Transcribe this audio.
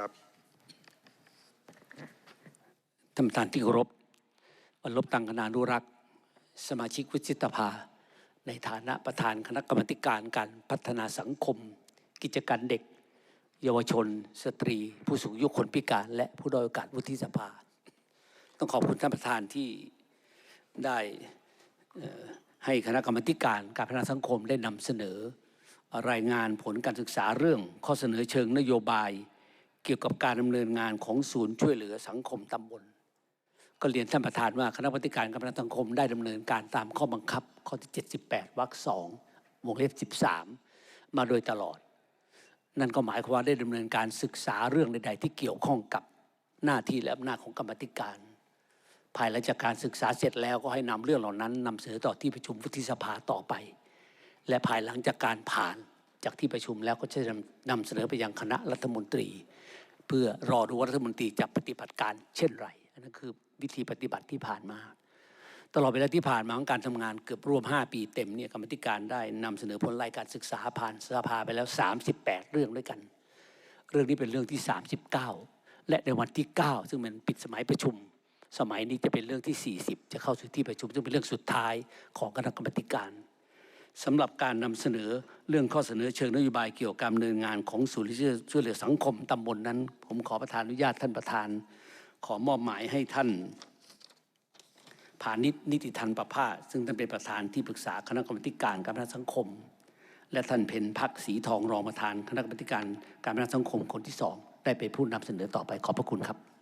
ครับท่านประธานที่เคารพบรลบตังคณานุรักษ์สมาชิกวุฒิสภา ในฐานะประธานคณะกรรมการการพัฒนาสังคม กิจการเด็ก เยาวชน สตรี ผู้สูงอายุคนพิการ และผู้ด้อยโอกาสวุฒิสภา ต้องขอบคุณท่านประธานที่ได้ให้คณะกรรมการการพัฒนาสังคมได้นำเสนอ รายงานผลการศึกษาเรื่องข้อเสนอเชิงนโยบาย เกี่ยวกับการดำเนินงานของศูนย์ช่วยเหลือสังคมตำบล ก็เรียนท่านประธานว่าคณะกรรมการการพัฒนาสังคมได้ดำเนินการตามข้อบังคับ ข้อที่ 78วรรคสองวงเล็บ 13 มาโดยตลอด นั่นก็หมายความว่าได้ดำเนินการศึกษาเรื่องใด ๆ ที่เกี่ยวข้องกับหน้าที่และอำนาจของกรรมธิการ ภายหลังจากการศึกษาเสร็จแล้วก็ให้นำเรื่องเหล่านั้นนำเสนอต่อที่ประชุมวุฒิสภาต่อไป และภายหลังจากการผ่าน จากที่ประชุมแล้วก็จะนำเสนอไปยังคณะรัฐมนตรี เพื่อรอดูว่ารัฐมนตรีจะปฏิบัติการเช่นไรอันนั้นคือวิธีปฏิบัติที่ผ่านมา ตลอดเวลาที่ผ่านมาของการทำงานเกือบรวม 5 ปีเต็มเนี่ยกรรมธิการได้นำเสนอผลรายการศึกษาผ่านสภาไปแล้ว 38 เรื่องด้วยกัน เรื่องนี้เป็นเรื่องที่ 39 และในวันที่ 9 ซึ่งมันปิดสมัยประชุม สมัยนี้จะเป็นเรื่องที่ 40 จะเข้าสู่ที่ประชุมซึ่งเป็นเรื่องสุดท้ายของคณะกรรมการสำหรับการนำเสนอ เรื่องข้อเสนอเชิงนโยบายเกี่ยวกับการดำเนินงานของศูนย์ช่วยเหลือสังคมตำบลนนั้น ผมขอประธานอนุญาตท่านประธาน ขอมอบหมายให้ท่านพานิชนิติทันประภาสซึ่งท่านเป็นประธานที่ปรึกษาคณะกรรมการการพัฒนาสังคม และท่านเพนพักศรีทองรองประธานคณะกรรมการการพัฒนาสังคมคนที่สองได้ไปพูดนำเสนอต่อไปขอบพระคุณครับ